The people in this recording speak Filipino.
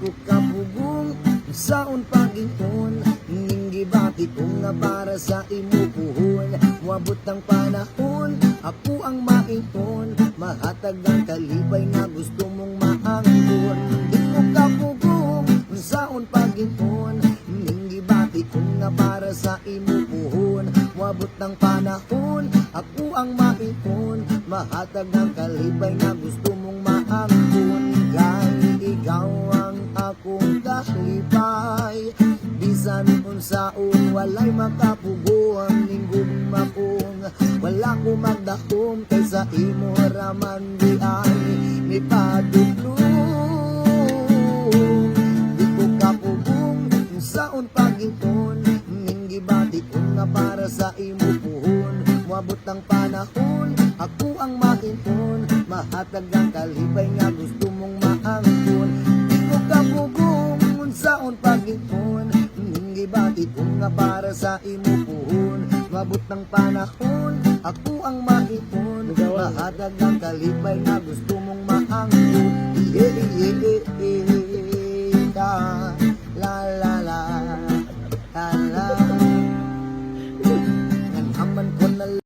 ko kapugong saon pag-ingon ning gibati ko nga para sa imo puhon. Wabot ang panahon ako ang maingon mahatag ang kalibay na gusto mong maangkon. Di ko kapugong saon pag-ingon ning gibati ko nga para sa imo puhon. Wabot ang panahon ako ang maingon mahatag ang kalibay na gusto mong kalibay Bisan unsaon walay makapuguan Ninggong makong wala ko magdakom Kaysa imo raman di ay ni padulong Di ko kapugong unsaon paginton Ning gibati ko nga para sa imo puhon. Wabot ang panahon, ako ang mainton Mahatag ang kalibay nga gusto ipon mm, Gibatid ko nga para sa imo puhon Mabot ng panahon, ako ang maipon Mahadag ang kalibay na gusto mong maangkot Iye, iye, iye, iye, La, la, la, la, la Nanaman ko na